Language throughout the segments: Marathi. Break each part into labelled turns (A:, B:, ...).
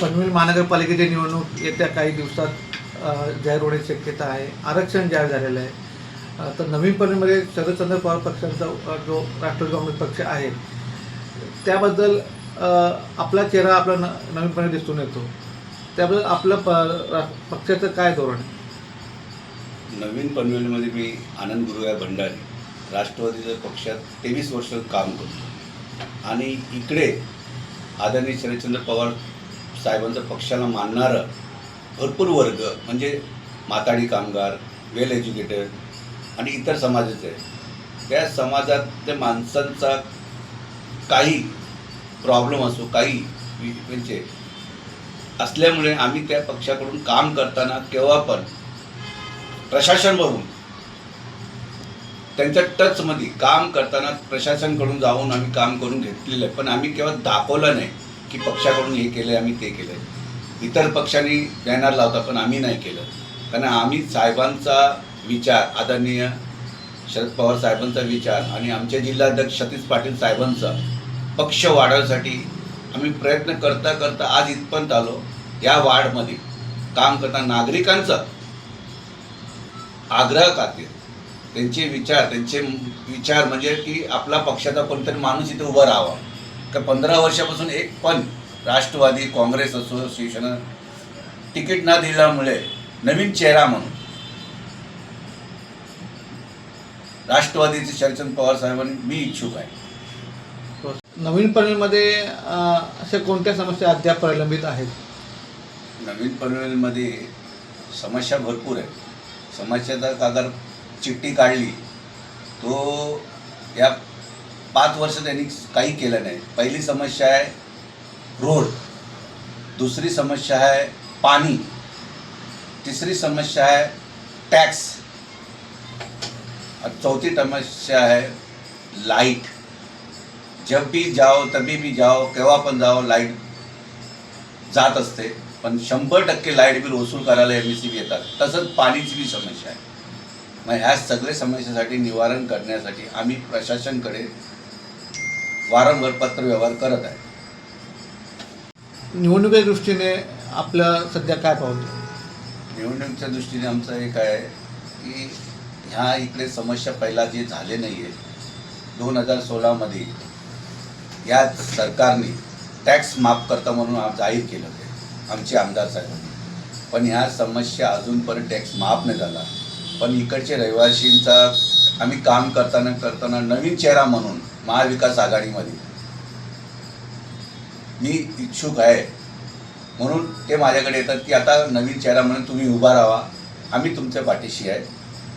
A: पनवेल महानगरपालिकेची निवडणूक येत्या काही दिवसात जाहीर होण्याची शक्यता आहे. आरक्षण जाहीर झालेलं आहे. तर नवीन पनवेलमध्ये शरदचंद्र पवार पक्षाचा जो राष्ट्रवादी काँग्रेस पक्ष आहे त्याबद्दल आपला चेहरा आपला न नवीनपणे दिसून येतो. त्याबद्दल आपलं प पक्षाचं काय धोरण आहे?
B: नवीन पनवेलमध्ये मी आनंद गुरुया भंडारी राष्ट्रवादीच्या पक्षात तेवीस वर्ष काम करतो. आणि इकडे आदरणीय शरदचंद्र पवार साहेबांचं पक्षाला मानणारं भरपूर वर्ग म्हणजे माताडी कामगार वेल एज्युकेटेड आणि इतर समाजाचे आहे त्या समाजातल्या माणसांचा काही प्रॉब्लेम असो काही म्हणजे असल्यामुळे आम्ही त्या पक्षाकडून काम करताना केव्हा पण प्रशासन बघून त्यांच्या टचमध्ये काम करताना प्रशासनकडून जाऊन आम्ही काम करून घेतलेलं आहे. पण आम्ही केव्हा दाखवलं नाही. की पक्षाकडून हे केलं आम्ही ते केलं इतर पक्षांनी बॅनर लावता पण आम्ही नाही केलं. कारण आम्ही साहेबांचा विचार आदरणीय शरद पवार साहेबांचा विचार आणि आमचे जिल्हाध्यक्ष सतीश पाटील साहेबांचा पक्ष वाढवण्यासाठी आम्ही प्रयत्न करता करता आज इथपर्यंत आलो. या वार्डमध्ये काम करता नागरिकांचा आग्रह खातीर त्यांचे विचार त्यांचे विचार म्हणजे की आपला पक्षाचा कोणतरी माणूस इथे उभा राहावा. का पंधरा वर्षापासून एक पण राष्ट्रवादी काँग्रेस असो शिवसेना तिकीट न दिल्यामुळे नवीन चेहरा म्हणून राष्ट्रवादीचे शरदचंद्र पवार साहेबांनी मी इच्छुक आहे.
A: नवीन पनवेलमध्ये अ, अशा कोणत्या समस्या अद्याप प्रलंबित आहेत?
B: नवीन पनवेलमध्ये समस्या भरपूर आहे समस्याचा अगर चिठ्ठी काढली तो या पाच वर्ष त्यांनी काही केलं नाही. पहिली समस्या आहे रोड. दुसरी समस्या आहे पाणी. तिसरी समस्या आहे टॅक्स. और चौथी समस्या है लाइट जब भी जाओ तभी भी जाओ केव्हा पण जाओ लाइट जात असते. पण शंभर टक्के लाइट बिल वसूल करायला एम एस सी बी येतात. तसंच पाणीची बी समस्या आहे. मग ह्या सगळ्या समस्येसाठी निवारण करण्यासाठी आम्ही प्रशासनकडे वारंवार पत्रव्यवहार करत आहे.
A: निवडणुकीच्या दृष्टीने आपलं सध्या काय पाहतो
B: निवडणुकीच्या दृष्टीने आमचं एक आहे की ह्या इकडे समस्या पहिला जे झाले नाही आहे दोन हजार सोळामध्ये या सरकारने टॅक्स माफ करता म्हणून आ- जाहीर केलं ते आमचे आमदार साहेबांनी. पण ह्या समस्या अजूनपर्यंत टॅक्स माफ नाही झाला. पण इकडचे रहिवासींचा आम्ही काम करताना करताना नवीन चेहरा म्हणून महाविकास आघाडीमध्ये मी इच्छुक आहे. म्हणून ते माझ्याकडे येतात की आता नवीन चेहरा म्हणून तुम्ही उभा राहा. आम्ही तुमच्या पाठीशी आहे.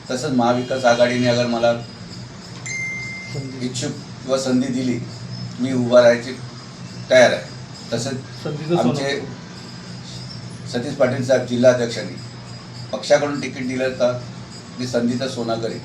B: तसंच महाविकास आघाडीने अगर मला इच्छुक किंवा संधी दिली मी उभा राहायची तयार आहे. तसंच आमचे सतीश पाटील साहेब जिल्हाध्यक्षांनी पक्षाकडून तिकीट दिलं तर मी संधीचा सोना करेन